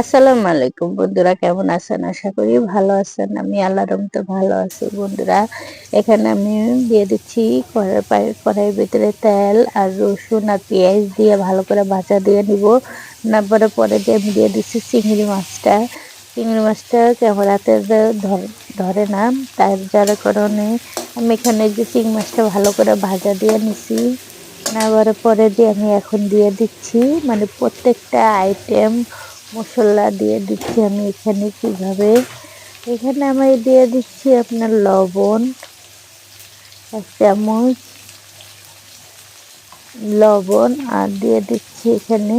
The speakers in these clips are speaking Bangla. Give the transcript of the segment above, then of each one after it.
আসসালামু আলাইকুম বন্ধুরা, কেমন আছেন? আশা করি ভালো আছেন। আমি আল্লাহর রহমতে ভালো আছি বন্ধুরা। এখানে আমি দিয়ে দিচ্ছি কড়াই কড়াইয়ের ভিতরে তেল আর রসুন আর পেঁয়াজ দিয়ে ভালো করে ভাজা দিয়ে নিব। তারপরে পরে দিয়ে আমি দিয়ে দিচ্ছি চিংড়ি মাছটা। চিংড়ি মাছটা ক্যামেরাতে ধরে না, তার যার কারণে আমি এখানে যে চিংড়ি মাছটা ভালো করে ভাজা দিয়ে নিছি। নেওয়ার পরে দিয়ে আমি এখন দিয়ে দিচ্ছি মানে প্রত্যেকটা আইটেম মশলা দিয়ে দিচ্ছি আমি এখানে কীভাবে? এখানে আমি দিয়ে দিচ্ছি আপনার লবণ, এক চামচ লবণ, আর দিয়ে দিচ্ছি এখানে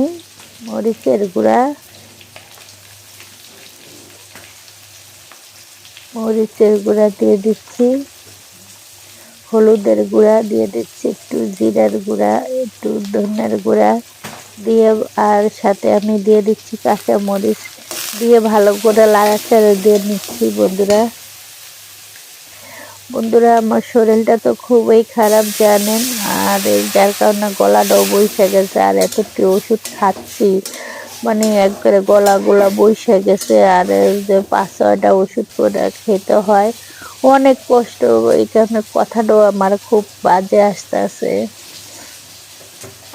মরিচের গুঁড়া। মরিচের গুঁড়া দিয়ে দিচ্ছি। হলুদের গুঁড়া দিয়ে দিচ্ছি, একটু জিরার গুঁড়া, একটু ধনের গুঁড়া। দিয়ে আর সাথে আমি দিয়ে দিচ্ছি কাঁচা মরিচ দিয়ে ভালো করে লাড়াচাড়া দিয়ে নিচ্ছি বন্ধুরা। বন্ধুরা, আমার শরীরটা তো খুবই খারাপ, জানেন। আর এই যার কারণে গলাটাও বসে গেছে। আর এতটি ওষুধ খাচ্ছি মানে একবারে গলা গোলা বসে গেছে। আর যে পাঁচ ছয়টা ওষুধ করে খেতে হয়। অনেক কষ্ট, এই কারণে কথাটাও আমার খুব বাজে আসতে আছে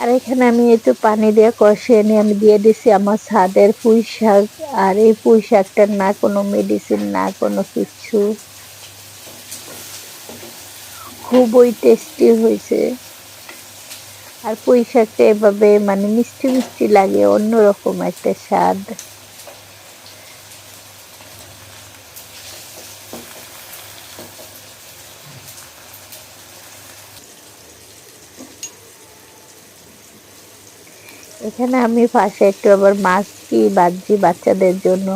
আর এখানে আমি একটু পানি দিয়ে কষিয়ে নিয়ে আমি দিয়ে দিছি আমার ছাদের পুঁই শাক। আর এই পুঁই শাকটার না কোনো মেডিসিন না কোনো কিছু। খুবই টেস্টি হয়েছে। আর পুঁই শাকটা এভাবে মানে মিষ্টি মিষ্টি লাগে, অন্যরকম একটা স্বাদ। এখানে আমি পাশে একটু আবার মাছ কি বাজি বাচ্চাদের জন্য,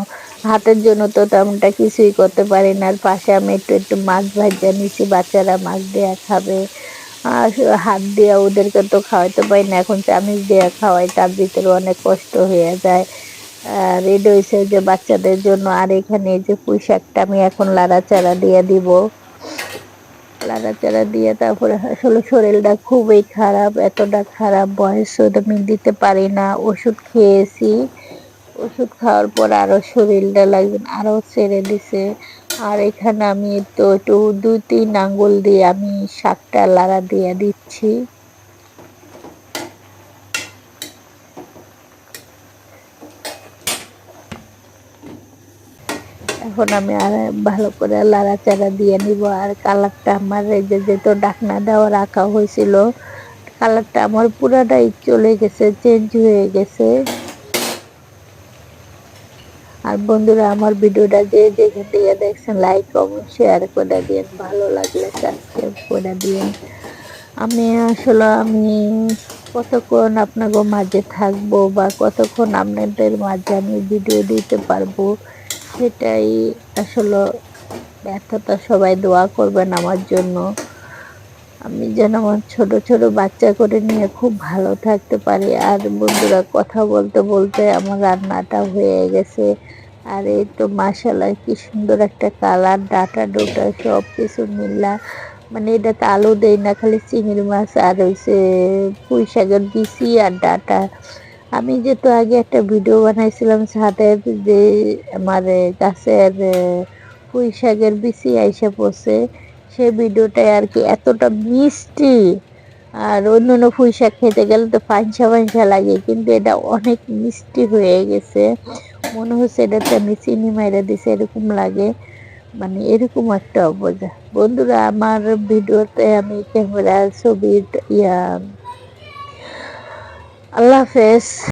হাতের জন্য তো তেমনটা কিছুই করতে পারি না। আর পাশে আমি একটু একটু মাছ ভাজা নিচ্ছি বাচ্চারা মাছ দেওয়া খাবে। আর হাত দেওয়া ওদেরকে তো খাওয়াইতে পারি না, এখন চামিচ দেওয়া খাওয়াই, তার ভিতরে অনেক কষ্ট হয়ে যায়। আর এটা হয়েছে যে বাচ্চাদের জন্য, আর এখানে যে পুঁই শাকটা আমি এখন লাড়াচাড়া দিয়ে দিব। লাড়াচাড়া দিয়ে তারপরে আসলে শরীরটা খুবই খারাপ, এতটা খারাপ বয়স আমি দিতে পারি না। ওষুধ খেয়েছি। ওষুধ খাওয়ার পর আরও শরীরটা লাগবে আরও ছেড়ে দিছে। আর এখানে আমি তো একটু দুই তিন আঙুল দিয়ে আমি সাতটা লাড়া দিয়ে দিচ্ছি। এখন আমি আর ভালো করে লাড়াচাড়া দিয়ে নিব। আর কালারটা আমার এই যে যেহেতু ডাকনা দেওয়া রাখা হয়েছিল, কালারটা আমার পুরাটাই চলে গেছে চেঞ্জ হয়ে গেছে। আর বন্ধুরা, আমার ভিডিওটা যে যেখান থেকে দেখছেন লাইক কমেন্ট শেয়ার করে দিন ভালো লাগলে সাবস্ক্রাইব করে দিন আমি আসলে, আমি কতক্ষণ আপনাকে মাঝে থাকব বা কতক্ষণ আপনাদের মাঝে আমি ভিডিও দিতে পারব? সেটাই আসলে ব্যর্থতা সবাই দোয়া করবেন আমার জন্য। আমি যেন আমার ছোট ছোট বাচ্চা করে নিয়ে খুব ভালো থাকতে পারি। আর বন্ধুরা, কথা বলতে বলতে আমার রান্নাটা হয়ে গেছে। আর এই তো মাসালা কি সুন্দর একটা কালার, ডাটা ডোটা সব কিছু মিল্লা মানে এটাতে আলু দেয় না, খালি চিংড়ি মাছ আর হয়েছে পুঁই শাকের বিচি আর ডাটা। আমি যেহেতু আগে একটা ভিডিও বানাইছিলাম ছাদের যে আমার গাছের পুঁই শাকের বিচি আইসা পড়ছে, সেই ভিডিওটায় আর কি এতটা মিষ্টি। আর অন্য অন্য পুঁই শাক খেতে গেলে তো পাঞ্চা পাঞ্চা লাগে, কিন্তু এটা অনেক মিষ্টি হয়ে গেছে। মনে হচ্ছে এটাতে আমি চিনি মাইরা দিছে, এরকম লাগে। মানে এরকম একটা অবজা। বন্ধুরা, আমার ভিডিওতে আমি ক্যামেরা ছবি ইয়া, আল্লাহ হাফেজ।